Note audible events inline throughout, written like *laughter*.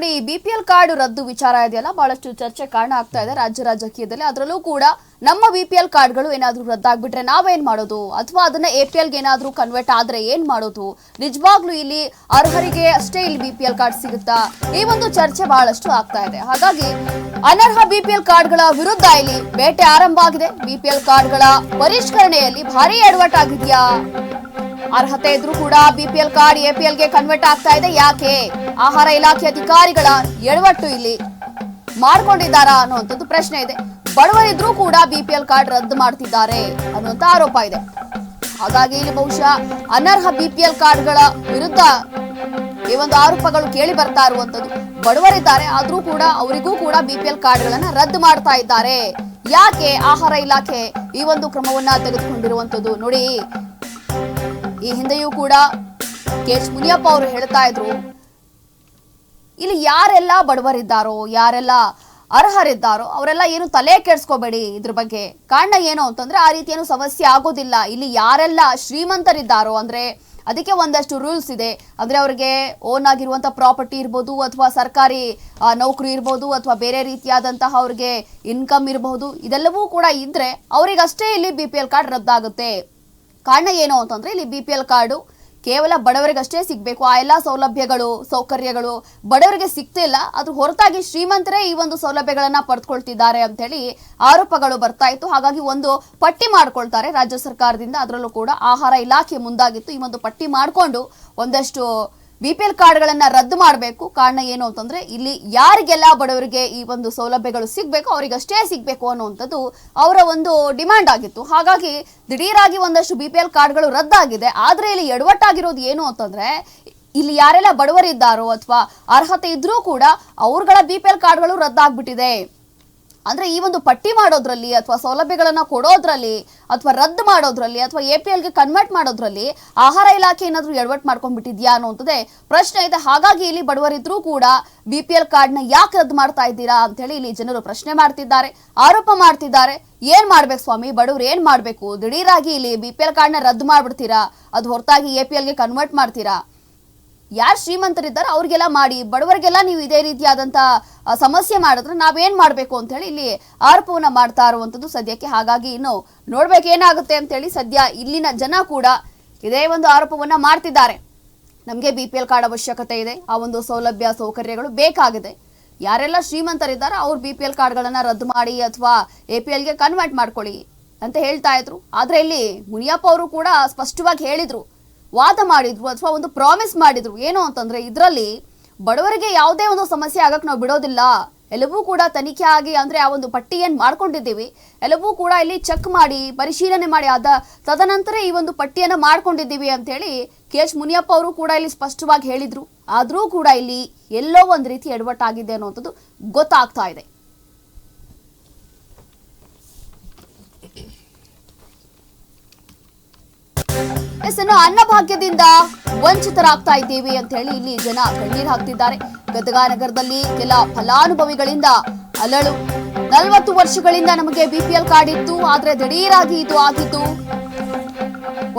ನೋಡಿ BPL card ರದ್ದು ವಿಚಾರ ಇದೆಯಲ್ಲ, ಬಹಳಷ್ಟು ಚರ್ಚೆ ಕಾರಣ ಆಗ್ತಾ ಇದೆ ರಾಜ್ಯ ರಾಜಕೀಯದಲ್ಲಿ. ಅದರಲ್ಲೂ ಕೂಡ ನಮ್ಮ ಬಿಪಿಎಲ್ ಕಾರ್ಡ್ಗಳು ಏನಾದ್ರೂ ರದ್ದಾಗ್ಬಿಟ್ರೆ ನಾವೇನ್ ಮಾಡೋದು? ಅಥವಾ ಅದನ್ನ ಎಪಿಎಲ್ಗೆ ಏನಾದ್ರೂ ಕನ್ವರ್ಟ್ ಆದ್ರೆ ಏನ್ ಮಾಡೋದು? ನಿಜವಾಗ್ಲೂ ಇಲ್ಲಿ ಅರ್ಹರಿಗೆ ಅಷ್ಟೇ ಇಲ್ಲಿ ಬಿಪಿಎಲ್ ಕಾರ್ಡ್ ಸಿಗುತ್ತಾ? ಈ ಒಂದು ಚರ್ಚೆ ಬಹಳಷ್ಟು ಆಗ್ತಾ ಇದೆ. ಹಾಗಾಗಿ ಅನರ್ಹ ಬಿಪಿಎಲ್ ಕಾರ್ಡ್ಗಳ ವಿರುದ್ಧ ಇಲ್ಲಿ ಬೇಟೆ ಆರಂಭ ಆಗಿದೆ. ಬಿಪಿಎಲ್ ಕಾರ್ಡ್ಗಳ ಪರಿಷ್ಕರಣೆಯಲ್ಲಿ ಭಾರಿ ಎಡವಟ್ ಆಗಿದೆಯಾ? ಅರ್ಹತೆ ಇದ್ರೂ ಕೂಡ ಬಿಪಿಎಲ್ ಕಾರ್ಡ್ ಎಪಿಎಲ್ಗೆ ಕನ್ವರ್ಟ್ ಆಗ್ತಾ ಇದೆ. ಯಾಕೆ? ಆಹಾರ ಇಲಾಖೆ ಅಧಿಕಾರಿಗಳ ಎಡವಟ್ಟು ಇಲ್ಲಿ ಮಾಡ್ಕೊಂಡಿದ್ದಾರಾ ಅನ್ನುವಂಥದ್ದು ಪ್ರಶ್ನೆ ಇದೆ. ಬಡವರಿದ್ರೂ ಕೂಡ ಬಿಪಿಎಲ್ ಕಾರ್ಡ್ ರದ್ದು ಮಾಡ್ತಿದ್ದಾರೆ ಅನ್ನುವಂತ ಆರೋಪ ಇದೆ. ಹಾಗಾಗಿ ಇಲ್ಲಿ ಬಹುಶಃ ಅನರ್ಹ ಬಿಪಿಎಲ್ ಕಾರ್ಡ್ಗಳ ವಿರುದ್ಧ ಈ ಒಂದು ಆರೋಪಗಳು ಕೇಳಿ ಬರ್ತಾ ಇರುವಂತದ್ದು ಬಡವರಿದ್ದಾರೆ ಆದ್ರೂ ಕೂಡ ಅವರಿಗೂ ಕೂಡ ಬಿಪಿಎಲ್ ಕಾರ್ಡ್ಗಳನ್ನ ರದ್ದು ಮಾಡ್ತಾ ಇದ್ದಾರೆ. ಯಾಕೆ? ಆಹಾರ ಇಲಾಖೆ ಈ ಒಂದು ಕ್ರಮವನ್ನ ತೆಗೆದುಕೊಂಡಿರುವಂತದ್ದು ನೋಡಿ ಈ ಹಿಂದೆಯೂ ಕೂಡ ಕೆ ಎಚ್ ಮುನಿಯಪ್ಪ ಅವರು ಹೇಳ್ತಾ ಇದ್ರು, ಇಲ್ಲಿ ಯಾರೆಲ್ಲ ಬಡವರಿದ್ದಾರೋ, ಯಾರೆಲ್ಲ ಅರ್ಹರಿದ್ದಾರೋ, ಅವರೆಲ್ಲ ಏನು ತಲೆ ಕೆಡಿಸ್ಕೋಬೇಡಿ ಇದ್ರ ಬಗ್ಗೆ. ಕಾರಣ ಏನು ಅಂತಂದ್ರೆ ಆ ರೀತಿ ಏನು ಸಮಸ್ಯೆ ಆಗೋದಿಲ್ಲ. ಇಲ್ಲಿ ಯಾರೆಲ್ಲ ಶ್ರೀಮಂತರಿದ್ದಾರೋ, ಅಂದ್ರೆ ಅದಕ್ಕೆ ಒಂದಷ್ಟು ರೂಲ್ಸ್ ಇದೆ. ಅಂದ್ರೆ ಅವರಿಗೆ ಓನ್ ಆಗಿರುವಂತ ಪ್ರಾಪರ್ಟಿ ಇರ್ಬೋದು, ಅಥವಾ ಸರ್ಕಾರಿ ನೌಕರಿ ಇರ್ಬೋದು, ಅಥವಾ ಬೇರೆ ರೀತಿಯಾದಂತಹ ಅವ್ರಿಗೆ ಇನ್ಕಮ್ ಇರಬಹುದು ಇದೆಲ್ಲವೂ ಕೂಡ ಇದ್ರೆ ಅವರಿಗಷ್ಟೇ ಇಲ್ಲಿ ಬಿ ಪಿ ಎಲ್ ಕಾರ್ಡ್ ರದ್ದಾಗುತ್ತೆ. ಕಾರಣ ಏನು ಅಂತಂದ್ರೆ ಇಲ್ಲಿ ಬಿ ಪಿ ಎಲ್ ಕಾರ್ಡು ಕೇವಲ ಬಡವರಿಗಷ್ಟೇ ಸಿಗಬೇಕು. ಆ ಎಲ್ಲ ಸೌಲಭ್ಯಗಳು, ಸೌಕರ್ಯಗಳು ಬಡವರಿಗೆ ಸಿಗ್ತಿಲ್ಲ ಅದ್ರ ಹೊರತಾಗಿ ಶ್ರೀಮಂತರೇ ಈ ಒಂದು ಸೌಲಭ್ಯಗಳನ್ನ ಪಡೆದುಕೊಳ್ತಿದ್ದಾರೆ ಅಂತ ಹೇಳಿ ಆರೋಪಗಳು ಬರ್ತಾ ಇತ್ತು. ಹಾಗಾಗಿ ಒಂದು ಪಟ್ಟಿ ಮಾಡ್ಕೊಳ್ತಾರೆ ರಾಜ್ಯ ಸರ್ಕಾರದಿಂದ. ಅದರಲ್ಲೂ ಕೂಡ ಆಹಾರ ಇಲಾಖೆ ಮುಂದಾಗಿತ್ತು. ಈ ಒಂದು ಪಟ್ಟಿ ಮಾಡಿಕೊಂಡು ಒಂದಷ್ಟು ಬಿ ಪಿ ಎಲ್ ಕಾರ್ಡ್ಗಳನ್ನ ರದ್ದು ಮಾಡಬೇಕು. ಕಾರಣ ಏನು ಅಂತಂದ್ರೆ, ಇಲ್ಲಿ ಯಾರಿಗೆಲ್ಲ ಬಡವರಿಗೆ ಈ ಒಂದು ಸೌಲಭ್ಯಗಳು ಸಿಗ್ಬೇಕು, ಅವರಿಗಷ್ಟೇ ಸಿಗ್ಬೇಕು ಅನ್ನುವಂಥದ್ದು ಅವರ ಒಂದು ಡಿಮ್ಯಾಂಡ್ ಆಗಿತ್ತು. ಹಾಗಾಗಿ ದಿಢೀರಾಗಿ ಒಂದಷ್ಟು ಬಿ ಪಿ ಎಲ್ ಕಾರ್ಡ್ಗಳು ರದ್ದಾಗಿದೆ. ಆದ್ರೆ ಇಲ್ಲಿ ಎಡವಟ್ಟಾಗಿರೋದು ಏನು ಅಂತಂದ್ರೆ, ಇಲ್ಲಿ ಯಾರೆಲ್ಲ ಬಡವರಿದ್ದಾರೋ ಅಥವಾ ಅರ್ಹತೆ ಇದ್ರೂ ಕೂಡ ಅವ್ರಗಳ ಬಿ ಪಿ ಎಲ್ ಕಾರ್ಡ್ಗಳು ರದ್ದಾಗ್ಬಿಟ್ಟಿದೆ. ಅಂದ್ರೆ ಈ ಒಂದು ಪಟ್ಟಿ ಮಾಡೋದ್ರಲ್ಲಿ ಅಥವಾ ಸೌಲಭ್ಯಗಳನ್ನ ಕೊಡೋದ್ರಲ್ಲಿ ಅಥವಾ ರದ್ದು ಮಾಡೋದ್ರಲ್ಲಿ ಅಥವಾ ಎ ಪಿ ಎಲ್ಗೆ ಕನ್ವರ್ಟ್ ಮಾಡೋದ್ರಲ್ಲಿ ಆಹಾರ ಇಲಾಖೆ ಏನಾದ್ರೂ ಎಡವಟ್ ಮಾಡ್ಕೊಂಡ್ಬಿಟ್ಟಿದ್ಯಾ ಅನ್ನುವಂಥದ್ದೇ ಪ್ರಶ್ನೆ ಇದೆ. ಹಾಗಾಗಿ ಇಲ್ಲಿ ಬಡವರಿದ್ರೂ ಕೂಡ ಬಿ ಪಿ ಎಲ್ ಕಾರ್ಡ್ನ ಯಾಕೆ ರದ್ದು ಮಾಡ್ತಾ ಇದ್ದೀರಾ ಅಂತ ಹೇಳಿ ಇಲ್ಲಿ ಜನರು ಪ್ರಶ್ನೆ ಮಾಡ್ತಿದ್ದಾರೆ, ಆರೋಪ ಮಾಡ್ತಿದ್ದಾರೆ. ಏನ್ ಮಾಡ್ಬೇಕು ಸ್ವಾಮಿ? ಬಡವ್ರು ಏನ್ ಮಾಡ್ಬೇಕು? ದಿಢೀರಾಗಿ ಇಲ್ಲಿ ಬಿ ಪಿ ಎಲ್ ಕಾರ್ಡ್ನ ರದ್ದು ಮಾಡ್ಬಿಡ್ತೀರಾ? ಅದು ಹೊರತಾಗಿ ಎ ಪಿ ಎಲ್ಗೆ ಕನ್ವರ್ಟ್ ಮಾಡ್ತೀರಾ? ಯಾರು ಶ್ರೀಮಂತರಿದ್ದಾರೆ ಅವ್ರಿಗೆಲ್ಲ ಮಾಡಿ ಬಡವರಿಗೆಲ್ಲ ನೀವು ಇದೇ ರೀತಿಯಾದಂತ ಆ, ಸಮಸ್ಯೆ ಮಾಡಿದ್ರೆ ನಾವೇನ್ ಮಾಡ್ಬೇಕು ಅಂತ ಹೇಳಿ ಇಲ್ಲಿ ಆರೋಪವನ್ನ ಮಾಡ್ತಾ ಇರುವಂತದ್ದು ಸದ್ಯಕ್ಕೆ. ಹಾಗಾಗಿ ಇನ್ನು ನೋಡ್ಬೇಕು ಏನಾಗುತ್ತೆ ಅಂತ ಹೇಳಿ ಸದ್ಯ ಇಲ್ಲಿನ ಜನ ಕೂಡ ಇದೇ ಒಂದು ಆರೋಪವನ್ನ ಮಾಡ್ತಿದ್ದಾರೆ. ನಮಗೆ ಬಿ ಪಿ ಎಲ್ ಕಾರ್ಡ್ ಅವಶ್ಯಕತೆ ಇದೆ ಆ ಒಂದು ಸೌಲಭ್ಯ ಸೌಕರ್ಯಗಳು ಬೇಕಾಗಿದೆ. ಯಾರೆಲ್ಲ ಶ್ರೀಮಂತರಿದ್ದಾರೆ ಅವ್ರು ಬಿ ಪಿ ಎಲ್ ಕಾರ್ಡ್ಗಳನ್ನ ರದ್ದು ಮಾಡಿ ಅಥವಾ ಎ ಪಿ ಎಲ್ಗೆ ಕನ್ವರ್ಟ್ ಮಾಡ್ಕೊಳ್ಳಿ ಅಂತ ಹೇಳ್ತಾ ಇದ್ರು. ಆದ್ರೆ ಇಲ್ಲಿ ಮುನಿಯಪ್ಪ ಅವರು ಕೂಡ ಸ್ಪಷ್ಟವಾಗಿ ಹೇಳಿದ್ರು. ವಾದ ಮಾಡಿದ್ರು ಅಥವಾ ಒಂದು ಪ್ರಾಮಿಸ್ ಮಾಡಿದ್ರು, ಏನು ಅಂತಂದ್ರೆ ಇದರಲ್ಲಿ ಬಡವರಿಗೆ ಯಾವುದೇ ಒಂದು ಸಮಸ್ಯೆ ಆಗಕ್ ನಾವು ಬಿಡೋದಿಲ್ಲ. ಎಲ್ಲವೂ ಕೂಡ ತನಿಖೆ ಆಗಿ ಅಂದ್ರೆ ಆ ಒಂದು ಪಟ್ಟಿ ಮಾಡ್ಕೊಂಡಿದ್ದೀವಿ, ಎಲ್ಲವೂ ಕೂಡ ಇಲ್ಲಿ ಚೆಕ್ ಮಾಡಿ, ಪರಿಶೀಲನೆ ಮಾಡಿ ಆದ ತದನಂತರ ಈ ಒಂದು ಪಟ್ಟಿಯನ್ನ ಮಾಡ್ಕೊಂಡಿದ್ದೀವಿ ಅಂತ ಹೇಳಿ ಕೆ ಎಚ್ ಮುನಿಯಪ್ಪ ಅವರು ಕೂಡ ಇಲ್ಲಿ ಸ್ಪಷ್ಟವಾಗಿ ಹೇಳಿದ್ರು. ಆದರೂ ಕೂಡ ಇಲ್ಲಿ ಎಲ್ಲೋ ಒಂದು ರೀತಿ ಎಡವಟ್ಟಾಗಿದೆ ಅನ್ನುವಂಥದ್ದು ಗೊತ್ತಾಗ್ತಾ ಇದೆ. ಎಸ್ ಅನ್ನಭಾಗ್ಯದಿಂದ ವಂಚಿತರಾಗ್ತಾ ಇದ್ದೀವಿ ಅಂತ ಹೇಳಿ ಇಲ್ಲಿ ಜನ ಕಣ್ಣೀರು ಹಾಕ್ತಿದ್ದಾರೆ. ಗದಗ ನಗರದಲ್ಲಿ ಕೆಲ ಫಲಾನುಭವಿಗಳಿಂದ ಅಲಳು. ನಲವತ್ತು ವರ್ಷಗಳಿಂದ ನಮಗೆ ಬಿಪಿಎಲ್ ಕಾರ್ಡ್ ಇತ್ತು, ಆದ್ರೆ ದಿಢೀರಾಗಿ ಇದು ಆಗಿದ್ದು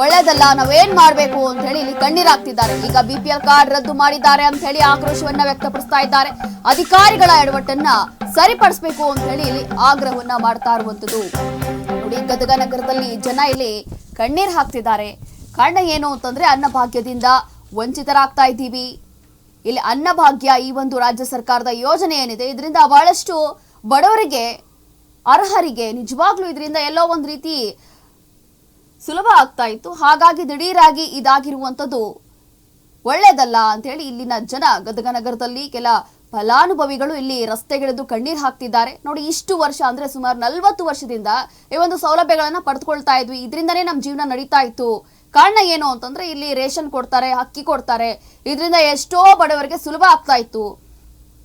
ಒಳ್ಳೇದಲ್ಲ, ನಾವೇನ್ ಮಾಡ್ಬೇಕು ಅಂತ ಹೇಳಿ ಇಲ್ಲಿ ಕಣ್ಣೀರಾಗ್ತಿದ್ದಾರೆ ಈಗ ಬಿಪಿಎಲ್ ಕಾರ್ಡ್ ರದ್ದು ಮಾಡಿದ್ದಾರೆ ಅಂತ ಹೇಳಿ ಆಕ್ರೋಶವನ್ನ ವ್ಯಕ್ತಪಡಿಸ್ತಾ ಇದ್ದಾರೆ. ಅಧಿಕಾರಿಗಳ ಎಡವಟ್ಟನ್ನ ಸರಿಪಡಿಸಬೇಕು ಅಂತ ಹೇಳಿ ಇಲ್ಲಿ ಆಗ್ರಹವನ್ನ ಮಾಡ್ತಾ ಇರುವಂತದ್ದು. ನೋಡಿ ಗದಗ ನಗರದಲ್ಲಿ ಜನ ಇಲ್ಲಿ ಕಣ್ಣೀರ್ ಹಾಕ್ತಿದ್ದಾರೆ. ಕಾರಣ ಏನು ಅಂತಂದ್ರೆ ಅನ್ನಭಾಗ್ಯದಿಂದ ವಂಚಿತರಾಗ್ತಾ ಇದ್ದೀವಿ. ಇಲ್ಲಿ ಅನ್ನಭಾಗ್ಯ ಈ ಒಂದು ರಾಜ್ಯ ಸರ್ಕಾರದ ಯೋಜನೆ ಏನಿದೆ, ಇದರಿಂದ ಬಹಳಷ್ಟು ಬಡವರಿಗೆ, ಅರ್ಹರಿಗೆ ನಿಜವಾಗ್ಲೂ ಇದರಿಂದ ಎಲ್ಲೋ ಒಂದು ರೀತಿ ಸುಲಭ ಆಗ್ತಾ ಇತ್ತು. ಹಾಗಾಗಿ ದಿಢೀರಾಗಿ ಇದಾಗಿರುವಂಥದ್ದು ಒಳ್ಳೇದಲ್ಲ ಅಂತೇಳಿ ಇಲ್ಲಿನ ಜನ ಗದಗ ನಗರದಲ್ಲಿ ಕೆಲ ಫಲಾನುಭವಿಗಳು ಇಲ್ಲಿ ರಸ್ತೆಗಿಳಿದು ಕಣ್ಣೀರು ಹಾಕ್ತಿದ್ದಾರೆ. ನೋಡಿ, ಇಷ್ಟು ವರ್ಷ ಅಂದ್ರೆ ಸುಮಾರು ನಲ್ವತ್ತು ವರ್ಷದಿಂದ ಈ ಒಂದು ಸೌಲಭ್ಯಗಳನ್ನ ಪಡೆದುಕೊಳ್ತಾ ಇದ್ವಿ. ಇದರಿಂದನೇ ನಮ್ಮ ಜೀವನ ನಡೀತಾ ಇತ್ತು. ಕಾರಣ ಏನು ಅಂತಂದ್ರೆ ಇಲ್ಲಿ ರೇಷನ್ ಕೊಡ್ತಾರೆ, ಅಕ್ಕಿ ಕೊಡ್ತಾರೆ. ಇದರಿಂದ ಎಷ್ಟೋ ಬಡವರಿಗೆ ಸುಲಭ ಆಗ್ತಾ ಇತ್ತು.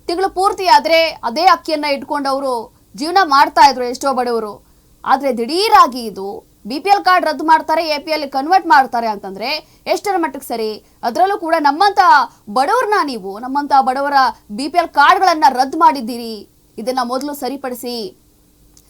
ತಿಂಗಳು ಪೂರ್ತಿ ಆದ್ರೆ ಅದೇ ಅಕ್ಕಿಯನ್ನ ಇಟ್ಕೊಂಡು ಅವರು ಜೀವನ ಮಾಡ್ತಾ ಇದ್ರು ಎಷ್ಟೋ ಬಡವರು. ಆದ್ರೆ ದಿಢೀರಾಗಿ ಇದು ಬಿ ಪಿ ಎಲ್ ಕಾರ್ಡ್ ರದ್ದು ಮಾಡ್ತಾರೆ ಎ ಪಿ ಎಲ್ ಕನ್ವರ್ಟ್ ಮಾಡ್ತಾರೆ ಅಂತಂದ್ರೆ ಎಷ್ಟರ ಮಟ್ಟಕ್ಕೆ ಸರಿ? ಅದರಲ್ಲೂ ಕೂಡ ನಮ್ಮಂತ ಬಡವ್ರನ್ನ ನೀವು, ನಮ್ಮಂತ ಬಡವರ ಬಿ ಪಿ ಎಲ್ ಕಾರ್ಡ್ಗಳನ್ನ ರದ್ದು ಮಾಡಿದ್ದೀರಿ. ಇದನ್ನ ಮೊದಲು ಸರಿಪಡಿಸಿ.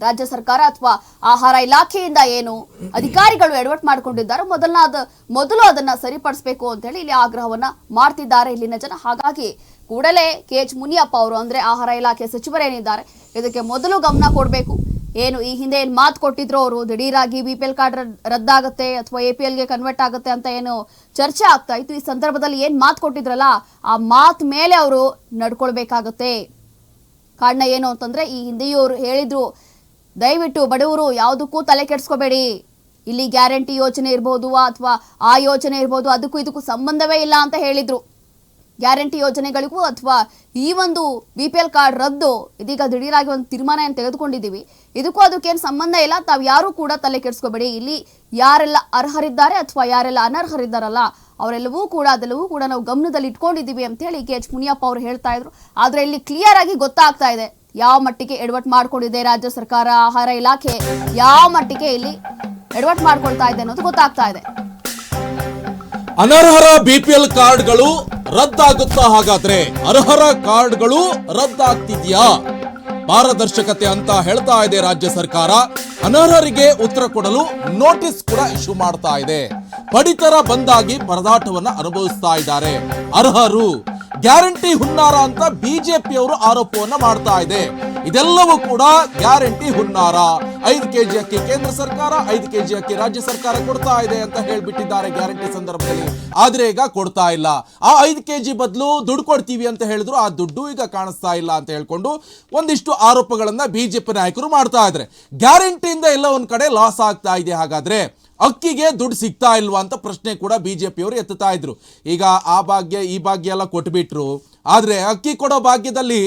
ರಾಜ್ಯ ಸರ್ಕಾರ ಅಥವಾ ಆಹಾರ ಇಲಾಖೆಯಿಂದ ಏನು ಅಧಿಕಾರಿಗಳು ಎಡವಟ್ ಮಾಡ್ಕೊಂಡಿದ್ದಾರೆ ಮೊದಲನ ಅದ ಮೊದಲು ಅದನ್ನ ಸರಿಪಡಿಸಬೇಕು ಅಂತ ಹೇಳಿ ಇಲ್ಲಿ ಆಗ್ರಹವನ್ನ ಮಾಡ್ತಿದ್ದಾರೆ ಇಲ್ಲಿನ ಜನ. ಹಾಗಾಗಿ ಕೂಡಲೇ ಕೆ ಎಚ್ ಮುನಿಯಪ್ಪ ಅವರು ಅಂದ್ರೆ ಆಹಾರ ಇಲಾಖೆ ಸಚಿವರೇನಿದ್ದಾರೆ ಇದಕ್ಕೆ ಮೊದಲು ಗಮನ ಕೊಡಬೇಕು. ಏನು ಈ ಹಿಂದೆ ಏನು ಮಾತು ಕೊಟ್ಟಿದ್ರು ಅವರು, ದಿಢೀರಾಗಿ ಬಿ ಪಿ ಎಲ್ ಕಾರ್ಡ್ ರದ್ದಾಗುತ್ತೆ ಅಥವಾ ಎ ಪಿ ಎಲ್ಗೆ ಕನ್ವರ್ಟ್ ಆಗುತ್ತೆ ಅಂತ ಏನು ಚರ್ಚೆ ಆಗ್ತಾ ಇತ್ತು. ಈ ಸಂದರ್ಭದಲ್ಲಿ ಏನು ಮಾತು ಕೊಟ್ಟಿದ್ರಲ್ಲ, ಆ ಮಾತು ಮೇಲೆ ಅವರು ನಡ್ಕೊಳ್ಬೇಕಾಗತ್ತೆ. ಕಾರಣ ಏನು ಅಂತಂದ್ರೆ ಈ ಹಿಂದೆಯೂ ಅವರು ಹೇಳಿದ್ರು ದಯವಿಟ್ಟು ಬಡವರು ಯಾವುದಕ್ಕೂ ತಲೆ ಕೆಡಿಸ್ಕೋಬೇಡಿ. ಇಲ್ಲಿ ಗ್ಯಾರಂಟಿ ಯೋಜನೆ ಇರ್ಬೋದು ಅಥವಾ ಆ ಯೋಜನೆ ಇರ್ಬೋದು ಅದಕ್ಕೂ ಇದಕ್ಕೂ ಸಂಬಂಧವೇ ಇಲ್ಲ ಅಂತ ಹೇಳಿದ್ರು. ಗ್ಯಾರಂಟಿ ಯೋಜನೆಗಳಿಗೂ ಅಥವಾ ಈ ಒಂದು ಬಿ ಪಿ ಎಲ್ ಕಾರ್ಡ್ ರದ್ದು, ಇದೀಗ ದಿಢೀರಾಗಿ ಒಂದು ತೀರ್ಮಾನ ಏನು ತೆಗೆದುಕೊಂಡಿದ್ದೀವಿ. ಇದಕ್ಕೂ ಅದಕ್ಕೇನು ಸಂಬಂಧ ಇಲ್ಲ, ತಾವು ಯಾರು ಕೂಡ ತಲೆ ಕೆಡಿಸ್ಕೋಬೇಡಿ. ಇಲ್ಲಿ ಯಾರೆಲ್ಲ ಅರ್ಹರಿದ್ದಾರೆ ಅಥವಾ ಯಾರೆಲ್ಲ ಅನರ್ಹರಿದ್ದಾರಲ್ಲ, ಅವರೆಲ್ಲವೂ ಕೂಡ ಅದೆಲ್ಲವೂ ಕೂಡ ನಾವು ಗಮನದಲ್ಲಿ ಇಟ್ಕೊಂಡಿದ್ದೀವಿ ಅಂತ ಹೇಳಿ ಕೆ ಎಚ್ ಮುನಿಯಪ್ಪ ಅವರು ಹೇಳ್ತಾ ಇದ್ರು. ಆದರೆ ಇಲ್ಲಿ ಕ್ಲಿಯರ್ ಆಗಿ ಗೊತ್ತಾಗ್ತಾ ಇದೆ. ಯಾವ ಮಟ್ಟಿಗೆ ಎಡವಟ್ ಮಾಡ್ಕೊಂಡಿದೆ ರಾಜ್ಯ ಸರ್ಕಾರ ಆಹಾರ ಇಲಾಖೆ? ಯಾವ ಮಟ್ಟಿಗೆ ಇಲ್ಲಿ ಎಡವಟ್ ಮಾಡ್ಕೊಳ್ತಾ ಇದೆ ಅನ್ನೋದು ಗೊತ್ತಾಗ್ತಾ ಇದೆ. ಅನರ್ಹರ ಬಿಪಿಎಲ್ ಕಾರ್ಡ್ಗಳು ರದ್ದಾಗುತ್ತಾ ಹಾಗಾದ್ರೆ ಅರ್ಹರ ಕಾರ್ಡ್ಗಳು ರದ್ದಾಗ್ತಿದ್ಯಾ? ಪಾರದರ್ಶಕತೆ ಅಂತ ಹೇಳ್ತಾ ಇದೆ ರಾಜ್ಯ ಸರ್ಕಾರ. ಅನರ್ಹರಿಗೆ ಉತ್ತರ ಕೊಡಲು ನೋಟಿಸ್ ಕೂಡ ಇಶ್ಯೂ ಮಾಡ್ತಾ ಇದೆ. ಪಡಿತರ ಬಂದಾಗಿ ಪರದಾಟವನ್ನು ಅನುಭವಿಸ್ತಾ ಇದ್ದಾರೆ. ಅರ್ಹರು ಗ್ಯಾರಂಟಿ ಹುನ್ನಾರ ಅಂತ ಬಿಜೆಪಿಯವರು ಆರೋಪವನ್ನ ಮಾಡ್ತಾ ಇದೆ. ಇದೆಲ್ಲವೂ ಕೂಡ ಗ್ಯಾರಂಟಿ ಹುನ್ನಾರ. ಐದು ಕೆಜಿ ಅಕ್ಕಿ ಕೇಂದ್ರ ಸರ್ಕಾರ, ಐದು ಕೆಜಿ ಅಕ್ಕಿ ರಾಜ್ಯ ಸರ್ಕಾರ ಕೊಡ್ತಾ ಇದೆ ಅಂತ ಹೇಳಿಬಿಟ್ಟಿದ್ದಾರೆ ಗ್ಯಾರಂಟಿ ಸಂದರ್ಭದಲ್ಲಿ. ಆದ್ರೆ ಈಗ ಕೊಡ್ತಾ ಇಲ್ಲ. ಆ ಐದು ಕೆಜಿ ಬದಲು ದುಡ್ಡು ಕೊಡ್ತೀವಿ ಅಂತ ಹೇಳಿದ್ರು, ಆ ದುಡ್ಡು ಈಗ ಕಾಣಿಸ್ತಾ ಇಲ್ಲ ಅಂತ ಹೇಳ್ಕೊಂಡು ಒಂದಿಷ್ಟು ಆರೋಪಗಳನ್ನ ಬಿಜೆಪಿ ನಾಯಕರು ಮಾಡ್ತಾ ಇದ್ದಾರೆ. ಗ್ಯಾರಂಟಿಯಿಂದ ಎಲ್ಲ ಒಂದ್ ಕಡೆ ಲಾಸ್ ಆಗ್ತಾ ಇದೆ ಹಾಗಾದ್ರೆ ಅಕ್ಕಿಗೆ ದುಡ್ಡು ಸಿಗ್ತಾ ಇಲ್ವಾ ಅಂತ ಪ್ರಶ್ನೆ ಕೂಡ ಬಿ ಜೆ ಪಿಯವರು ಎತ್ತುತ್ತಾ ಇದ್ರು. ಈಗ ಆ ಭಾಗ್ಯ, ಈ ಭಾಗ್ಯ ಎಲ್ಲ ಕೊಟ್ಬಿಟ್ರು. ಆದರೆ ಅಕ್ಕಿ ಕೊಡೋ ಭಾಗ್ಯದಲ್ಲಿ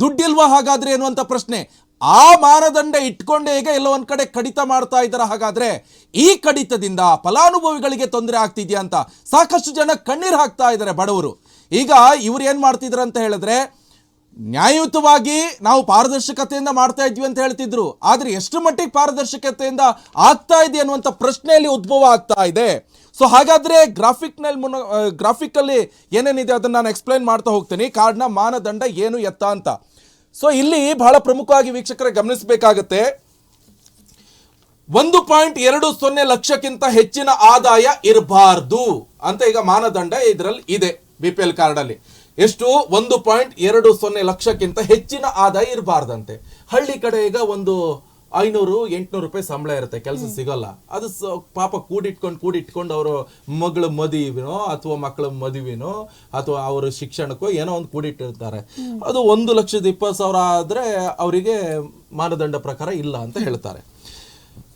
ದುಡ್ಡಿಲ್ವಾ ಹಾಗಾದ್ರೆ ಅನ್ನುವಂಥ ಪ್ರಶ್ನೆ. ಆ ಮಾನದಂಡ ಇಟ್ಕೊಂಡೇ ಈಗ ಎಲ್ಲ ಒಂದು ಕಡೆ ಕಡಿತ ಮಾಡ್ತಾ ಇದ್ದಾರೆ ಹಾಗಾದರೆ ಈ ಕಡಿತದಿಂದ ಫಲಾನುಭವಿಗಳಿಗೆ ತೊಂದರೆ ಆಗ್ತಿದೆಯಾ ಅಂತ ಸಾಕಷ್ಟು ಜನ ಕಣ್ಣೀರು ಹಾಕ್ತಾ ಇದ್ದಾರೆ ಬಡವರು. ಈಗ ಇವ್ರು ಏನು ಮಾಡ್ತಿದ್ರು ಅಂತ ಹೇಳಿದ್ರೆ ನ್ಯಾಯಯುತವಾಗಿ ನಾವು ಪಾರದರ್ಶಕತೆಯಿಂದ ಮಾಡ್ತಾ ಇದ್ವಿ ಅಂತ ಹೇಳ್ತಿದ್ರು. ಆದ್ರೆ ಎಷ್ಟು ಮಟ್ಟಿಗೆ ಪಾರದರ್ಶಕತೆಯಿಂದ ಆಗ್ತಾ ಇದೆ ಅನ್ನುವಂಥ ಪ್ರಶ್ನೆಯಲ್ಲಿ ಉದ್ಭವ ಆಗ್ತಾ ಇದೆ. ಸೊ ಹಾಗಾದ್ರೆ ಗ್ರಾಫಿಕ್ನಲ್ಲಿ ಮುನ್ನ ಗ್ರಾಫಿಕ್ ಅಲ್ಲಿ ಏನೇನಿದೆ ಅದನ್ನ ನಾನು ಎಕ್ಸ್ಪ್ಲೈನ್ ಮಾಡ್ತಾ ಹೋಗ್ತೀನಿ. ಕಾರ್ಡ್ನ ಮಾನದಂಡ ಏನು ಎತ್ತ ಅಂತ. ಸೊ ಇಲ್ಲಿ ಬಹಳ ಪ್ರಮುಖವಾಗಿ ವೀಕ್ಷಕರೇ ಗಮನಿಸಬೇಕಾಗತ್ತೆ. ಒಂದು ಪಾಯಿಂಟ್ ಎರಡು ಸೊನ್ನೆ ಲಕ್ಷಕ್ಕಿಂತ ಹೆಚ್ಚಿನ ಆದಾಯ ಇರಬಾರ್ದು. ಅಂತ ಈಗ ಮಾನದಂಡ ಇದರಲ್ಲಿ ಇದೆ ಬಿ ಪಿ ಎಲ್ ಕಾರ್ಡ್ ಅಲ್ಲಿ. ಎಷ್ಟು? ಒಂದು ಪಾಯಿಂಟ್ ಎರಡು ಸೊನ್ನೆ ಲಕ್ಷಕ್ಕಿಂತ ಹೆಚ್ಚಿನ ಆದಾಯ ಇರಬಾರ್ದಂತೆ. ಹಳ್ಳಿ ಕಡೆ ಈಗ ಒಂದು ಐನೂರು ಎಂಟ್ನೂರು ರೂಪಾಯಿ ಸಂಬಳ ಇರುತ್ತೆ ಕೆಲಸ ಸಿಗಲ್ಲ. ಅದು ಸ- ಪಾಪ ಕೂಡಿಟ್ಕೊಂಡು ಕೂಡಿಟ್ಕೊಂಡು ಅವರು ಮಗಳ ಮದುವಿನೋ ಅಥವಾ ಮಕ್ಕಳ ಮದುವಿನೋ ಅಥವಾ ಅವರ ಶಿಕ್ಷಣಕ್ಕೋ ಏನೋ ಒಂದು ಕೂಡಿಟ್ಟಿರ್ತಾರೆ. ಅದು ಒಂದು ಲಕ್ಷದ ಇಪ್ಪತ್ತು ಸಾವಿರ ಆದರೆ ಅವರಿಗೆ ಮಾನದಂಡ ಪ್ರಕಾರ ಇಲ್ಲ ಅಂತ ಹೇಳ್ತಾರೆ.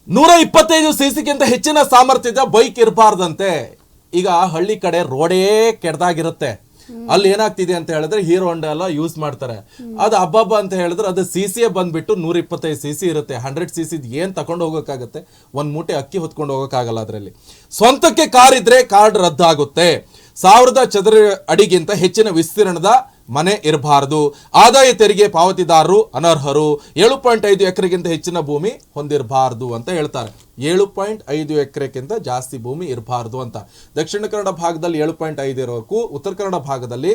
ನೂರ ಇಪ್ಪತ್ತೈದು ಸಿಸಿಗಿಂತ ಹೆಚ್ಚಿನ ಸಾಮರ್ಥ್ಯದ ಬೈಕ್ ಇರಬಾರ್ದಂತೆ. ಈಗ ಹಳ್ಳಿ ಕಡೆ ರೋಡೇ ಕೆಡ್ದಾಗಿರುತ್ತೆ. ಅಲ್ಲಿ ಏನಾಗ್ತಿದೆ ಅಂತ ಹೇಳಿದ್ರೆ ಹೀರೋ ಹೊಂಡ ಎಲ್ಲ ಯೂಸ್ ಮಾಡ್ತಾರೆ. ಅದು ಅಬ್ಬಬ್ಬ ಅಂತ ಹೇಳಿದ್ರೆ ಅದು ಸಿ ಸಿ ಬಂದ್ಬಿಟ್ಟು ನೂರ ಇಪ್ಪತ್ತೈದು ಸಿ ಸಿ ಇರುತ್ತೆ ಹಂಡ್ರೆಡ್ ಸಿ ಸಿ ಏನ್ ತಗೊಂಡು ಹೋಗೋಕ್ಕಾಗತ್ತೆ? ಒಂದ್ ಮೂಟೆ ಅಕ್ಕಿ ಹೊತ್ಕೊಂಡು ಹೋಗೋಕ್ಕಾಗಲ್ಲ ಅದರಲ್ಲಿ. ಸ್ವಂತಕ್ಕೆ ಕಾರ್ ಇದ್ರೆ ಕಾರ್ಡ್ ರದ್ದಾಗುತ್ತೆ. ಸಾವಿರದ ಚದರ ಅಡಿಗಿಂತ ಹೆಚ್ಚಿನ ವಿಸ್ತೀರ್ಣದ ಮನೆ ಇರಬಾರದು. ಆದಾಯ ತೆರಿಗೆ ಪಾವತಿದಾರರು ಅನರ್ಹರು. ಏಳು ಪಾಯಿಂಟ್ ಐದು ಎಕರೆಗಿಂತ ಹೆಚ್ಚಿನ ಭೂಮಿ ಹೊಂದಿರಬಾರದು ಅಂತ ಹೇಳ್ತಾರೆ. ಏಳು ಪಾಯಿಂಟ್ ಐದು ಎಕರೆಗಿಂತ ಜಾಸ್ತಿ ಭೂಮಿ ಇರಬಾರದು ಅಂತ. ದಕ್ಷಿಣ ಕನ್ನಡ ಭಾಗದಲ್ಲಿ ಏಳು ಪಾಯಿಂಟ್ ಐದು ಇರೋಕ್ಕೂ ಉತ್ತರ ಕನ್ನಡ ಭಾಗದಲ್ಲಿ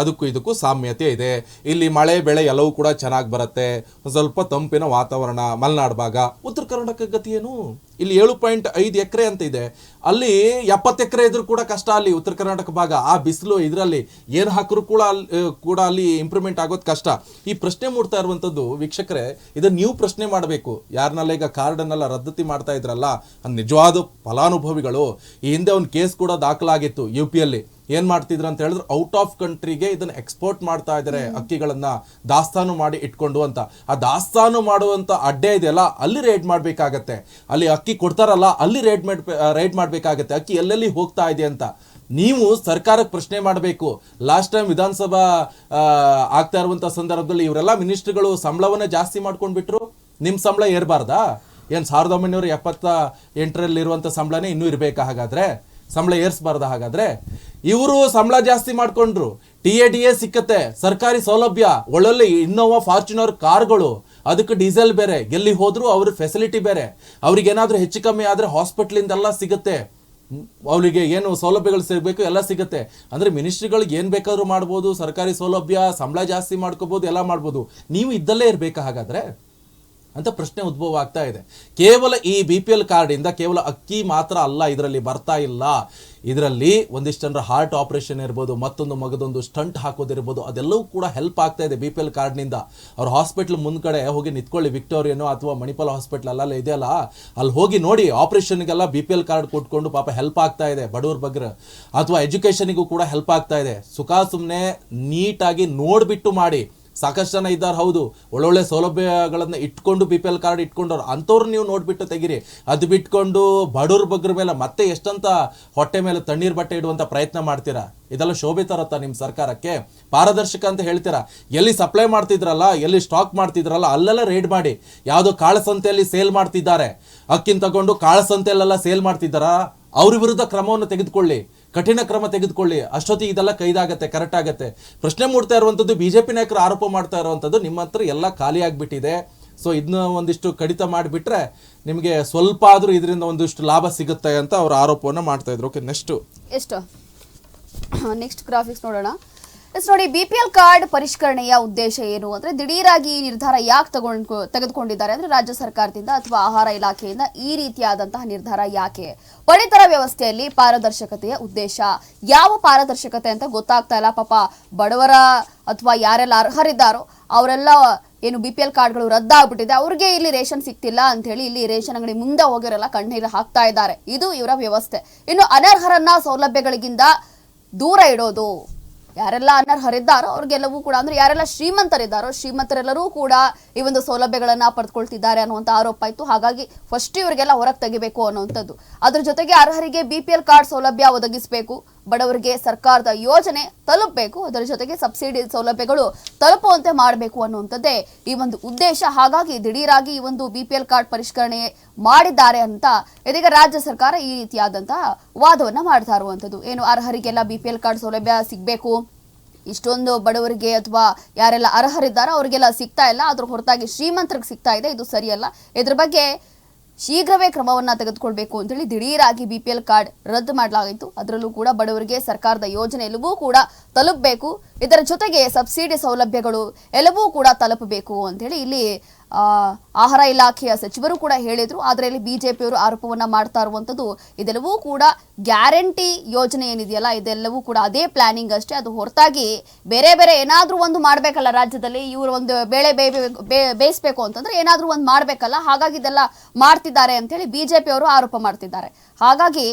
ಅದಕ್ಕೂ ಇದಕ್ಕೂ ಸಾಮ್ಯತೆ ಇದೆ. ಇಲ್ಲಿ ಮಳೆ, ಬೆಳೆ ಎಲ್ಲವೂ ಕೂಡ ಚೆನ್ನಾಗಿ ಬರುತ್ತೆ. ಸ್ವಲ್ಪ ತಂಪಿನ ವಾತಾವರಣ, ಮಲೆನಾಡು ಭಾಗ. ಉತ್ತರ ಕರ್ನಾಟಕ ಗತಿ ಏನು? ಇಲ್ಲಿ ಏಳು ಪಾಯಿಂಟ್ ಐದು ಎಕರೆ ಅಂತ ಇದೆ. ಅಲ್ಲಿ ಎಪ್ಪತ್ತು ಎಕರೆ ಇದ್ರೂ ಕೂಡ ಕಷ್ಟ ಅಲ್ಲಿ ಉತ್ತರ ಕರ್ನಾಟಕ ಭಾಗ. ಆ ಬಿಸಿಲು ಇದರಲ್ಲಿ ಏನು ಹಾಕಿದ್ರು ಕೂಡ ಅಲ್ಲಿ ಕೂಡ ಅಲ್ಲಿ ಇಂಪ್ರೂವ್ಮೆಂಟ್ ಆಗೋದು ಕಷ್ಟ. ಈ ಪ್ರಶ್ನೆ ಮೂಡ್ತಾ ಇರುವಂಥದ್ದು ವೀಕ್ಷಕರೇ ಇದನ್ನು ನೀವು ಪ್ರಶ್ನೆ ಮಾಡಬೇಕು. ಯಾರನ್ನೆಲ್ಲ ಈಗ ಕಾರ್ಡನ್ನೆಲ್ಲ ರದ್ದತಿ ಮಾಡ್ತಾ ಇದ್ರಲ್ಲ, ನಿಜವಾದ ಫಲಾನುಭವಿಗಳು. ಈ ಹಿಂದೆ ಒಂದು ಕೇಸ್ ಕೂಡ ದಾಖಲಾಗಿತ್ತು ಯು ಪಿ ಅಲ್ಲಿ. ಏನ್ ಮಾಡ್ತಿದ್ರು ಅಂತ ಹೇಳಿದ್ರೆ ಔಟ್ ಆಫ್ ಕಂಟ್ರಿಗೆ ಇದನ್ನ ಎಕ್ಸ್ಪೋರ್ಟ್ ಮಾಡ್ತಾ ಇದ್ದಾರೆ ಅಕ್ಕಿಗಳನ್ನ ದಾಸ್ತಾನು ಮಾಡಿ ಇಟ್ಕೊಂಡು ಅಂತ. ಆ ದಾಸ್ತಾನು ಮಾಡುವಂತ ಅಡ್ಡೆ ಇದೆಯಲ್ಲ ಅಲ್ಲಿ ರೇಡ್ ಮಾಡ್ಬೇಕಾಗತ್ತೆ. ಅಲ್ಲಿ ಅಕ್ಕಿ ಕೊಡ್ತಾರಲ್ಲ ಅಲ್ಲಿ ರೇಡ್ ಮಾಡ್ ರೇಡ್ ಮಾಡ್ಬೇಕಾಗತ್ತೆ. ಅಕ್ಕಿ ಎಲ್ಲೆಲ್ಲಿ ಹೋಗ್ತಾ ಇದೆ ಅಂತ. ನೀವು ಸರ್ಕಾರಕ್ಕೆ ಪ್ರಶ್ನೆ ಮಾಡಬೇಕು. ಲಾಸ್ಟ್ ಟೈಮ್ ವಿಧಾನಸಭಾ ಆಗ್ತಾ ಇರುವಂತ ಸಂದರ್ಭದಲ್ಲಿ ಇವರೆಲ್ಲ ಮಿನಿಸ್ಟ್ರಿಗಳು ಸಂಬಳವನ್ನ ಜಾಸ್ತಿ ಮಾಡ್ಕೊಂಡ್ಬಿಟ್ರು. ನಿಮ್ ಸಂಬಳ ಏರ್ಬಾರ್ದಾ? ಏನ್ ಸಾವಿರದ ಒಂಬೈನೂರ ಎಪ್ಪತ್ತ ಎಂಟರಲ್ಲಿ ಇರುವಂತ ಸಂಬಳನೇ ಇನ್ನೂ ಇರಬೇಕಾ ಹಾಗಾದ್ರೆ? ಸಂಬಳ ಏರ್ಸ್ಬಾರ್ದ ಹಾಗಾದ್ರೆ? ಇವರು ಸಂಬಳ ಜಾಸ್ತಿ ಮಾಡಿಕೊಂಡ್ರು. ಟಿ ಎ ಟಿ ಎ ಸಿಕ್ಕತ್ತೆ. ಸರ್ಕಾರಿ ಸೌಲಭ್ಯ, ಒಳ್ಳೊಳ್ಳೆ ಇನ್ನೋವಾ ಫಾರ್ಚುನರ್ ಕಾರ್ಗಳು, ಅದಕ್ಕೆ ಡೀಸೆಲ್ ಬೇರೆ. ಎಲ್ಲಿ ಹೋದರೂ ಅವ್ರ ಫೆಸಿಲಿಟಿ ಬೇರೆ. ಅವ್ರಿಗೆ ಏನಾದ್ರೂ ಹೆಚ್ಚು ಕಮ್ಮಿ ಆದರೆ ಹಾಸ್ಪಿಟ್ಲಿಂದೆಲ್ಲ ಸಿಗುತ್ತೆ. ಅವರಿಗೆ ಏನು ಸೌಲಭ್ಯಗಳು ಸಿಗಬೇಕು ಎಲ್ಲ ಸಿಗುತ್ತೆ. ಅಂದರೆ ಮಿನಿಸ್ಟ್ರಿಗಳಿಗೆ ಏನು ಬೇಕಾದರೂ ಮಾಡ್ಬೋದು. ಸರ್ಕಾರಿ ಸೌಲಭ್ಯ, ಸಂಬಳ ಜಾಸ್ತಿ ಮಾಡ್ಕೋಬೋದು, ಎಲ್ಲ ಮಾಡ್ಬೋದು. ನೀವು ಇದ್ದಲ್ಲೇ ಇರಬೇಕು ಹಾಗಾದ್ರೆ? ಅಂತ ಪ್ರಶ್ನೆ ಉದ್ಭವ ಆಗ್ತಾ ಇದೆ. ಕೇವಲ ಈ ಬಿ ಪಿ ಎಲ್ ಕಾರ್ಡ್ ಇಂದ ಕೇವಲ ಅಕ್ಕಿ ಮಾತ್ರ ಅಲ್ಲ, ಇದರಲ್ಲಿ ಬರ್ತಾ ಇಲ್ಲ. ಇದರಲ್ಲಿ ಒಂದಿಷ್ಟು ಜನರ ಹಾರ್ಟ್ ಆಪರೇಷನ್ ಇರ್ಬೋದು, ಮತ್ತೊಂದು ಮಗದೊಂದು ಸ್ಟಂಟ್ ಹಾಕೋದಿರ್ಬೋದು, ಅದೆಲ್ಲವೂ ಕೂಡ ಹೆಲ್ಪ್ ಆಗ್ತಾ ಇದೆ ಬಿ ಪಿ ಎಲ್ ಕಾರ್ಡ್ನಿಂದ. ಅವ್ರ ಹಾಸ್ಪಿಟ್ಲ್ ಮುಂದ್ಗಡೆ ಹೋಗಿ ನಿಂತ್ಕೊಳ್ಳಿ, ವಿಕ್ಟೋರಿಯನೋ ಅಥವಾ ಮಣಿಪಾಲ್ ಹಾಸ್ಪಿಟ್ಲ್ ಅಲ್ಲೆಲ್ಲ ಇದೆಯಲ್ಲ? ಅಲ್ಲಿ ಹೋಗಿ ನೋಡಿ ಆಪರೇಷನ್ಗೆಲ್ಲ ಬಿ ಪಿ ಎಲ್ ಕಾರ್ಡ್ ಕೊಟ್ಕೊಂಡು ಪಾಪ ಹೆಲ್ಪ್ ಆಗ್ತಾ ಇದೆ, ಬಡವ್ರ ಬಗ್ಗೆ. ಅಥವಾ ಎಜುಕೇಷನಿಗೂ ಕೂಡ ಹೆಲ್ಪ್ ಆಗ್ತಾ ಇದೆ. ಸುಖ ಸುಮ್ಮನೆ ನೀಟಾಗಿ ನೋಡಿಬಿಟ್ಟು ಮಾಡಿ. ಸಾಕಷ್ಟು ಜನ ಇದ್ದಾರೆ, ಹೌದು. ಒಳ್ಳೊಳ್ಳೆ ಸೌಲಭ್ಯಗಳನ್ನು ಇಟ್ಕೊಂಡು ಬಿ ಪಿ ಎಲ್ ಕಾರ್ಡ್ ಇಟ್ಕೊಂಡವ್ರು, ಅಂಥವ್ರು ನೀವು ನೋಡಿಬಿಟ್ಟು ತೆಗಿರಿ. ಅದು ಬಿಟ್ಕೊಂಡು ಬಡವ್ರ ಬಗ್ರ ಮೇಲೆ ಮತ್ತೆ ಎಷ್ಟಂತ ಹೊಟ್ಟೆ ಮೇಲೆ ತಣ್ಣೀರು ಬಟ್ಟೆ ಇಡುವಂಥ ಪ್ರಯತ್ನ ಮಾಡ್ತೀರಾ? ಇದೆಲ್ಲ ಶೋಭೆ ತರತ್ತಾ ನಿಮ್ಮ ಸರ್ಕಾರಕ್ಕೆ? ಪಾರದರ್ಶಕ ಅಂತ ಹೇಳ್ತೀರಾ? ಎಲ್ಲಿ ಸಪ್ಲೈ ಮಾಡ್ತಿದ್ರಲ್ಲ, ಎಲ್ಲಿ ಸ್ಟಾಕ್ ಮಾಡ್ತಿದ್ರಲ್ಲ, ಅಲ್ಲೆಲ್ಲ ರೇಡ್ ಮಾಡಿ. ಯಾವುದೋ ಕಾಳಸಂತೆಯಲ್ಲಿ ಸೇಲ್ ಮಾಡ್ತಿದ್ದಾರೆ. ಅಕ್ಕಿನ ತಗೊಂಡು ಕಾಳಸಂತೆಯಲ್ಲೆಲ್ಲ ಸೇಲ್ ಮಾಡ್ತಿದ್ದಾರಾ? ಅವ್ರ ವಿರುದ್ಧ ಕ್ರಮವನ್ನು ತೆಗೆದುಕೊಳ್ಳಿ. ಕಠಿಣ ಕ್ರಮ ತೆಗೆದುಕೊಳ್ಳಿ. ಅಷ್ಟೊತ್ತಿಗೆ ಇದೆಲ್ಲ ಕೈದಾಗತ್ತೆ ಕರೆಕ್ಟ್ ಆಗತ್ತೆ. ಪ್ರಶ್ನೆ ಮೂಡ್ತಾ ಇರುವಂಥದ್ದು ಬಿಜೆಪಿ ನಾಯಕರು ಆರೋಪ ಮಾಡ್ತಾ ಇರುವಂಥದ್ದು ನಿಮ್ಮ ಹತ್ರ ಎಲ್ಲ ಖಾಲಿ ಆಗಿಬಿಟ್ಟಿದೆ. ಸೊ ಇದನ್ನ ಒಂದಿಷ್ಟು ಕಡಿತ ಮಾಡಿಬಿಟ್ರೆ ನಿಮಗೆ ಸ್ವಲ್ಪ ಆದರೂ ಇದರಿಂದ ಒಂದಿಷ್ಟು ಲಾಭ ಸಿಗುತ್ತೆ ಅಂತ ಅವರು ಆರೋಪವನ್ನು ಮಾಡ್ತಾ ಇದ್ರು. ಓಕೆ ನೆಕ್ಸ್ಟ್ ಎಷ್ಟು? *coughs* ನೆಕ್ಸ್ಟ್ ಗ್ರಾಫಿಕ್ಸ್ ನೋಡೋಣ. ನೋಡಿ ಬಿ ಕಾರ್ಡ್ ಪರಿಷ್ಕರಣೆಯ ಉದ್ದೇಶ ಏನು ಅಂದ್ರೆ ದಿಢೀರಾಗಿ ಈ ನಿರ್ಧಾರ ಯಾಕೆ ತಗೊಂಡು ತೆಗೆದುಕೊಂಡಿದ್ದಾರೆ ಅಂದ್ರೆ ರಾಜ್ಯ ಸರ್ಕಾರದಿಂದ ಅಥವಾ ಆಹಾರ ಇಲಾಖೆಯಿಂದ ಈ ರೀತಿಯಾದಂತಹ ನಿರ್ಧಾರ ಯಾಕೆ? ಪಡಿತರ ವ್ಯವಸ್ಥೆಯಲ್ಲಿ ಪಾರದರ್ಶಕತೆಯ ಉದ್ದೇಶ. ಯಾವ ಪಾರದರ್ಶಕತೆ ಅಂತ ಗೊತ್ತಾಗ್ತಾ ಇಲ್ಲ. ಪಾಪ ಬಡವರ ಅಥವಾ ಯಾರೆಲ್ಲ ಅರ್ಹರಿದ್ದಾರೋ ಅವರೆಲ್ಲ ಏನು ಬಿ ಪಿ ಎಲ್ ಕಾರ್ಡ್ಗಳು ರದ್ದಾಗ್ಬಿಟ್ಟಿದೆ. ಅವ್ರಿಗೆ ಇಲ್ಲಿ ರೇಷನ್ ಸಿಗ್ತಿಲ್ಲ ಅಂತ ಹೇಳಿ ಇಲ್ಲಿ ರೇಷನ್ ಅಂಗಡಿ ಮುಂದೆ ಹೋಗಿರಲ್ಲ ಕಣ್ಣೀರು ಹಾಕ್ತಾ ಇದ್ದಾರೆ. ಇದು ಇವರ ವ್ಯವಸ್ಥೆ. ಇನ್ನು ಅನರ್ಹರನ್ನ ಸೌಲಭ್ಯಗಳಿಗಿಂತ ದೂರ ಇಡೋದು. ಯಾರೆಲ್ಲ ಅನರ್ಹರಿದ್ದಾರೋ ಅವ್ರಿಗೆಲ್ಲವೂ ಕೂಡ, ಅಂದ್ರೆ ಯಾರೆಲ್ಲ ಶ್ರೀಮಂತರಿದ್ದಾರೋ, ಶ್ರೀಮಂತರೆಲ್ಲರೂ ಕೂಡ ಈ ಒಂದು ಸೌಲಭ್ಯಗಳನ್ನ ಪಡೆದುಕೊಳ್ತಿದ್ದಾರೆ ಅನ್ನುವಂತ ಆರೋಪ ಇತ್ತು. ಹಾಗಾಗಿ ಫಸ್ಟ್ ಇವರಿಗೆಲ್ಲ ಹೊರಗೆ ತೆಗಿಬೇಕು ಅನ್ನುವಂಥದ್ದು. ಅದ್ರ ಜೊತೆಗೆ ಅರ್ಹರಿಗೆ ಬಿಪಿಎಲ್ ಕಾರ್ಡ್ ಸೌಲಭ್ಯ ಒದಗಿಸಬೇಕು. ಬಡವರಿಗೆ ಸರ್ಕಾರದ ಯೋಜನೆ ತಲುಪಬೇಕು, ಅದರ ಜೊತೆಗೆ ಸಬ್ಸಿಡಿ ಸೌಲಭ್ಯಗಳು ತಲುಪುವಂತೆ ಮಾಡಬೇಕು ಅನ್ನುವಂಥದ್ದೇ ಈ ಒಂದು ಉದ್ದೇಶ. ಹಾಗಾಗಿ ದಿಢೀರಾಗಿ ಈ ಒಂದು ಬಿ ಪಿ ಎಲ್ ಕಾರ್ಡ್ ಪರಿಷ್ಕರಣೆ ಮಾಡಿದ್ದಾರೆ ಅಂತ ಇದೀಗ ರಾಜ್ಯ ಸರ್ಕಾರ ಈ ರೀತಿಯಾದಂತಹ ವಾದವನ್ನ ಮಾಡ್ತಾ ಇರುವಂಥದ್ದು. ಏನು ಅರ್ಹರಿಗೆಲ್ಲ ಬಿ ಪಿ ಎಲ್ ಕಾರ್ಡ್ ಸೌಲಭ್ಯ ಸಿಗಬೇಕು? ಇಷ್ಟೊಂದು ಬಡವರಿಗೆ ಅಥವಾ ಯಾರೆಲ್ಲ ಅರ್ಹರಿದ್ದಾರೋ, ಅವರಿಗೆಲ್ಲ ಸಿಗ್ತಾ ಇಲ್ಲ ಅದ್ರ ಹೊರತಾಗಿ ಶ್ರೀಮಂತರಿಗೆ ಸಿಗ್ತಾ ಇದೆ, ಇದು ಸರಿಯಲ್ಲ. ಇದ್ರ ಬಗ್ಗೆ ಶೀಘ್ರವೇ ಕ್ರಮವನ್ನ ತೆಗೆದುಕೊಳ್ಬೇಕು ಅಂತೇಳಿ ದಿಢೀರಾಗಿ ಬಿ ಪಿ ಎಲ್ ಕಾರ್ಡ್ ರದ್ದು ಮಾಡಲಾಗಿತ್ತು. ಅದರಲ್ಲೂ ಕೂಡ ಬಡವರಿಗೆ ಸರ್ಕಾರದ ಯೋಜನೆ ಕೂಡ ತಲುಪಬೇಕು. ಇದರ ಜೊತೆಗೆ ಸಬ್ಸಿಡಿ ಸೌಲಭ್ಯಗಳು ಎಲ್ಲವೂ ಕೂಡ ತಲುಪಬೇಕು ಅಂತೇಳಿ ಇಲ್ಲಿ ಆಹಾರ ಇಲಾಖೆಯ ಸಚಿವರು ಕೂಡ ಹೇಳಿದ್ರು. ಆದರೆ ಇಲ್ಲಿ ಬಿಜೆಪಿಯವರು ಆರೋಪವನ್ನ ಮಾಡ್ತಾ ಇರುವಂತದ್ದು ಇದೆಲ್ಲವೂ ಕೂಡ ಗ್ಯಾರಂಟಿ ಯೋಜನೆ ಏನಿದೆಯಲ್ಲ, ಇದೆಲ್ಲವೂ ಕೂಡ ಅದೇ ಪ್ಲಾನಿಂಗ್ ಅಷ್ಟೇ. ಅದು ಹೊರತಾಗಿ ಬೇರೆ ಬೇರೆ ಏನಾದರೂ ಒಂದು ಮಾಡ್ಬೇಕಲ್ಲ ರಾಜ್ಯದಲ್ಲಿ, ಇವರು ಒಂದು ಬೇಳೆ ಬೇಯಿಸಬೇಕು ಅಂತಂದ್ರೆ ಏನಾದರೂ ಒಂದು ಮಾಡ್ಬೇಕಲ್ಲ, ಹಾಗಾಗಿ ಇದೆಲ್ಲ ಮಾಡ್ತಿದ್ದಾರೆ ಅಂತೇಳಿ ಬಿಜೆಪಿ ಅವರು ಆರೋಪ ಮಾಡ್ತಿದ್ದಾರೆ. ಹಾಗಾಗಿ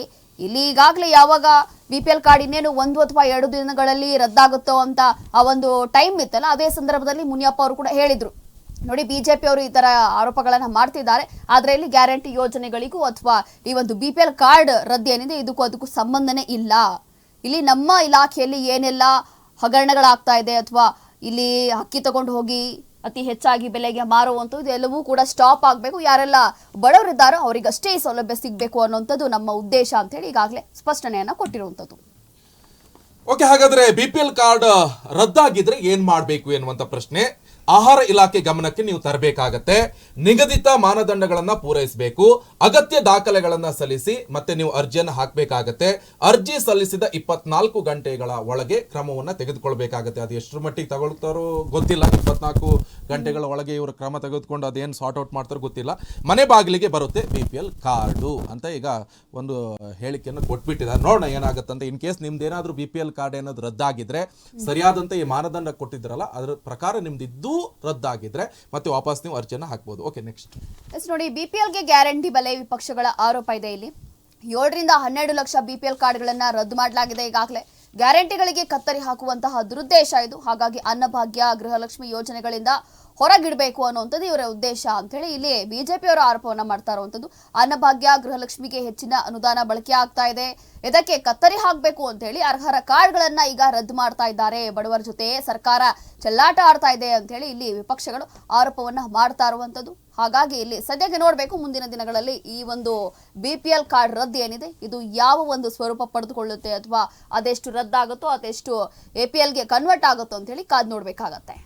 ಇಲ್ಲಿ ಈಗಾಗಲೇ ಯಾವಾಗ ಬಿ ಪಿ ಎಲ್ ಕಾರ್ಡ್ ಇನ್ನೇನು ಒಂದು ಅಥವಾ ಎರಡು ದಿನಗಳಲ್ಲಿ ರದ್ದಾಗುತ್ತೋ ಅಂತ ಆ ಒಂದು ಟೈಮ್ ಇತ್ತಲ್ಲ, ಅದೇ ಸಂದರ್ಭದಲ್ಲಿ ಮುನಿಯಪ್ಪ ಅವರು ಕೂಡ ಹೇಳಿದ್ರು. ನೋಡಿ ಬಿಜೆಪಿ ಅವರು ಈ ತರ ಆರೋಪಗಳನ್ನ ಮಾಡ್ತಿದ್ದಾರೆ. ಆದ್ರೆ ಇಲ್ಲಿ ಗ್ಯಾರಂಟಿ ಯೋಜನೆಗಳಿಗೂ ಅಥವಾ ಈ ಒಂದು ಬಿ ಪಿ ಎಲ್ ಕಾರ್ಡ್ ರದ್ದು ಏನಿದೆ, ಇದಕ್ಕೂ ಅದಕ್ಕೂ ಸಂಬಂಧನೇ ಇಲ್ಲ. ಇಲ್ಲಿ ನಮ್ಮ ಇಲಾಖೆಯಲ್ಲಿ ಏನೆಲ್ಲ ಹಗರಣಗಳಾಗ್ತಾ ಇದೆ ಅಥವಾ ಇಲ್ಲಿ ಅಕ್ಕಿ ತಗೊಂಡು ಹೋಗಿ ಅತಿ ಹೆಚ್ಚಾಗಿ ಬೆಲೆಗೆ ಮಾರುವಂಥದ್ದು ಎಲ್ಲವೂ ಕೂಡ ಸ್ಟಾಪ್ ಆಗಬೇಕು. ಯಾರೆಲ್ಲ ಬಡವರಿದ್ದಾರೋ ಅವರಿಗಷ್ಟೇ ಈ ಸೌಲಭ್ಯ ಸಿಗಬೇಕು ಅನ್ನೋಂಥದ್ದು ನಮ್ಮ ಉದ್ದೇಶ ಅಂತ ಹೇಳಿ ಈಗಾಗಲೇ ಸ್ಪಷ್ಟನೆಯನ್ನು ಕೊಟ್ಟಿರುವಂಥದ್ದು. ಓಕೆ, ಹಾಗಾದ್ರೆ ಬಿ ಪಿ ಎಲ್ ಕಾರ್ಡ್ ರದ್ದಾಗಿದ್ರೆ ಏನ್ ಮಾಡಬೇಕು ಎನ್ನುವಂತ ಪ್ರಶ್ನೆ. ಆಹಾರ ಇಲಾಖೆ ಗಮನಕ್ಕೆ ನೀವು ತರಬೇಕಾಗತ್ತೆ. ನಿಗದಿತ ಮಾನದಂಡಗಳನ್ನು ಪೂರೈಸಬೇಕು. ಅಗತ್ಯ ದಾಖಲೆಗಳನ್ನು ಸಲ್ಲಿಸಿ ಮತ್ತೆ ನೀವು ಅರ್ಜಿಯನ್ನು ಹಾಕಬೇಕಾಗತ್ತೆ. ಅರ್ಜಿ ಸಲ್ಲಿಸಿದ ಇಪ್ಪತ್ನಾಲ್ಕು ಗಂಟೆಗಳ ಒಳಗೆ ಕ್ರಮವನ್ನು ತೆಗೆದುಕೊಳ್ಬೇಕಾಗತ್ತೆ. ಅದು ಎಷ್ಟರ ಮಟ್ಟಿಗೆ ತಗೊಳ್ತಾರೋ ಗೊತ್ತಿಲ್ಲ. ಇಪ್ಪತ್ನಾಲ್ಕು ಗಂಟೆಗಳ ಒಳಗೆ ಇವರು ಕ್ರಮ ತೆಗೆದುಕೊಂಡು ಅದೇನು ಸಾರ್ಟ್ ಔಟ್ ಮಾಡ್ತಾರೋ ಗೊತ್ತಿಲ್ಲ. ಮನೆ ಬಾಗಿಲಿಗೆ ಬರುತ್ತೆ ಬಿ ಪಿ ಎಲ್ ಕಾರ್ಡು ಅಂತ ಈಗ ಒಂದು ಹೇಳಿಕೆಯನ್ನು ಕೊಟ್ಬಿಟ್ಟಿದ್ದಾರೆ. ನೋಡೋಣ ಏನಾಗುತ್ತೆ ಅಂತ. ಇನ್ ಕೇಸ್ ನಿಮ್ದು ಏನಾದರೂ ಬಿ ಪಿ ಎಲ್ ಕಾರ್ಡ್ ಏನಾದರೂ ರದ್ದಾಗಿದ್ರೆ, ಸರಿಯಾದಂತೆ ಈ ಮಾನದಂಡ ಕೊಟ್ಟಿದ್ರಲ್ಲ, ಅದರ ಪ್ರಕಾರ ನಿಮ್ದು ಇದ್ದೂ ರದ್ದಾಗಿದ್ರೆ ಮತ್ತೆ ವಾಪಸ್ ನೀವು ಅರ್ಜಿಯನ್ನು ಹಾಕ್ಬೋದು. ಓಕೆ ನೆಕ್ಸ್ಟ್ ಎಸ್, ನೋಡಿ ಬಿಪಿಎಲ್ಗೆ ಗ್ಯಾರಂಟಿ ಬಲೆ ವಿಪಕ್ಷಗಳ ಆರೋಪ ಇದೆ ಇಲ್ಲಿ. ಏಳರಿಂದ ಹನ್ನೆರಡು ಲಕ್ಷ ಬಿಪಿಎಲ್ ಕಾರ್ಡ್ಗಳನ್ನ ರದ್ದು ಮಾಡಲಾಗಿದೆ ಈಗಾಗಲೇ. ಗ್ಯಾರಂಟಿಗಳಿಗೆ ಕತ್ತರಿ ಹಾಕುವಂತಹ ದುರುದ್ದೇಶ ಇದು. ಹಾಗಾಗಿ ಅನ್ನಭಾಗ್ಯ ಗೃಹಲಕ್ಷ್ಮಿ ಯೋಜನೆಗಳಿಂದ ಹೊರಗಿಡಬೇಕು ಅನ್ನುವಂಥದ್ದು ಇವರ ಉದ್ದೇಶ ಅಂತ ಹೇಳಿ ಇಲ್ಲಿ ಬಿಜೆಪಿಯವರ ಆರೋಪವನ್ನು ಮಾಡ್ತಾ ಇರುವಂಥದ್ದು. ಅನ್ನಭಾಗ್ಯ, ಗೃಹಲಕ್ಷ್ಮಿಗೆ ಹೆಚ್ಚಿನ ಅನುದಾನ ಬಳಕೆ ಆಗ್ತಾ ಇದೆ. ಇದಕ್ಕೆ ಕತ್ತರಿ ಹಾಕಬೇಕು ಅಂತ ಹೇಳಿ ಅರ್ಹರ ಕಾರ್ಡ್ಗಳನ್ನ ಈಗ ರದ್ದು ಮಾಡ್ತಾ ಇದ್ದಾರೆ. ಬಡವರ ಜೊತೆ ಸರ್ಕಾರ ಚೆಲ್ಲಾಟ ಆಡ್ತಾ ಇದೆ ಅಂತ ಹೇಳಿ ಇಲ್ಲಿ ವಿಪಕ್ಷಗಳು ಆರೋಪವನ್ನ ಮಾಡ್ತಾ ಇರುವಂತದ್ದು ಹಾಗಾಗಿ ಇಲ್ಲಿ ಸದ್ಯಕ್ಕೆ ನೋಡಬೇಕು ಮುಂದಿನ ದಿನಗಳಲ್ಲಿ ಈ ಒಂದು ಬಿ ಪಿ ಎಲ್ ಕಾರ್ಡ್ ರದ್ದು ಏನಿದೆ, ಇದು ಯಾವ ಒಂದು ಸ್ವರೂಪ ಪಡೆದುಕೊಳ್ಳುತ್ತೆ ಅಥವಾ ಅದೆಷ್ಟು ರದ್ದಾಗುತ್ತೋ ಅದೆಷ್ಟು ಎ ಪಿ ಎಲ್ಗೆ ಕನ್ವರ್ಟ್ ಆಗುತ್ತೋ ಅಂತ ಹೇಳಿ ಕಾದ್ ನೋಡ್ಬೇಕಾಗತ್ತೆ.